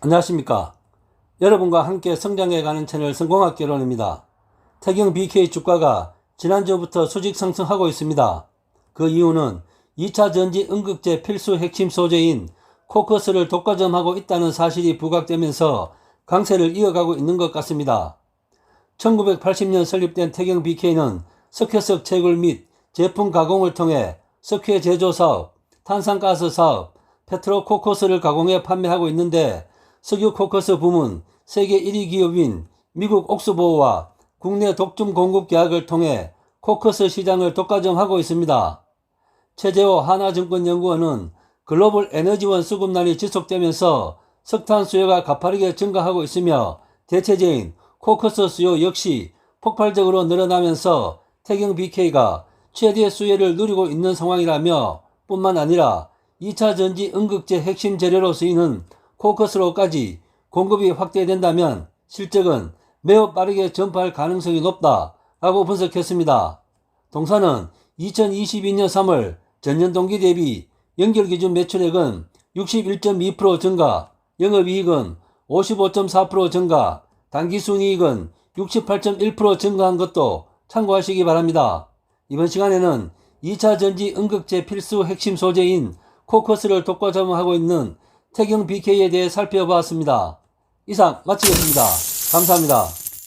안녕하십니까. 여러분과 함께 성장해가는 채널 성공학개론입니다. 태경 BK 주가가 지난주부터 수직 상승하고 있습니다. 그 이유는 2차 전지 응급제 필수 핵심 소재인 코커스를 독과점하고 있다는 사실이 부각되면서 강세를 이어가고 있는 것 같습니다. 1980년 설립된 태경 BK는 석회석 채굴 및 제품 가공을 통해 석회 제조 사업, 탄산가스 사업, 페트로코커스를 가공해 판매하고 있는데 석유 코커스 부문 세계 1위 기업인 미국 옥스보와 국내 독점 공급 계약을 통해 코커스 시장을 독과점하고 있습니다. 최재호 하나증권연구원은 글로벌 에너지원 수급난이 지속되면서 석탄 수요가 가파르게 증가하고 있으며 대체제인 코커스 수요 역시 폭발적으로 늘어나면서 태경 BK가 최대 수혜를 누리고 있는 상황이라며 뿐만 아니라 2차 전지 응급제 핵심 재료로 쓰이는 코커스로까지 공급이 확대된다면 실적은 매우 빠르게 전파할 가능성이 높다라고 분석했습니다. 동사는 2022년 3월 전년 동기 대비 연결 기준 매출액은 61.2% 증가, 영업이익은 55.4% 증가, 당기순이익은 68.1% 증가한 것도 참고하시기 바랍니다. 이번 시간에는 2차 전지 응급제 필수 핵심 소재인 코커스를 독과점하고 있는 태경 BK에 대해 살펴보았습니다. 이상 마치겠습니다. 감사합니다.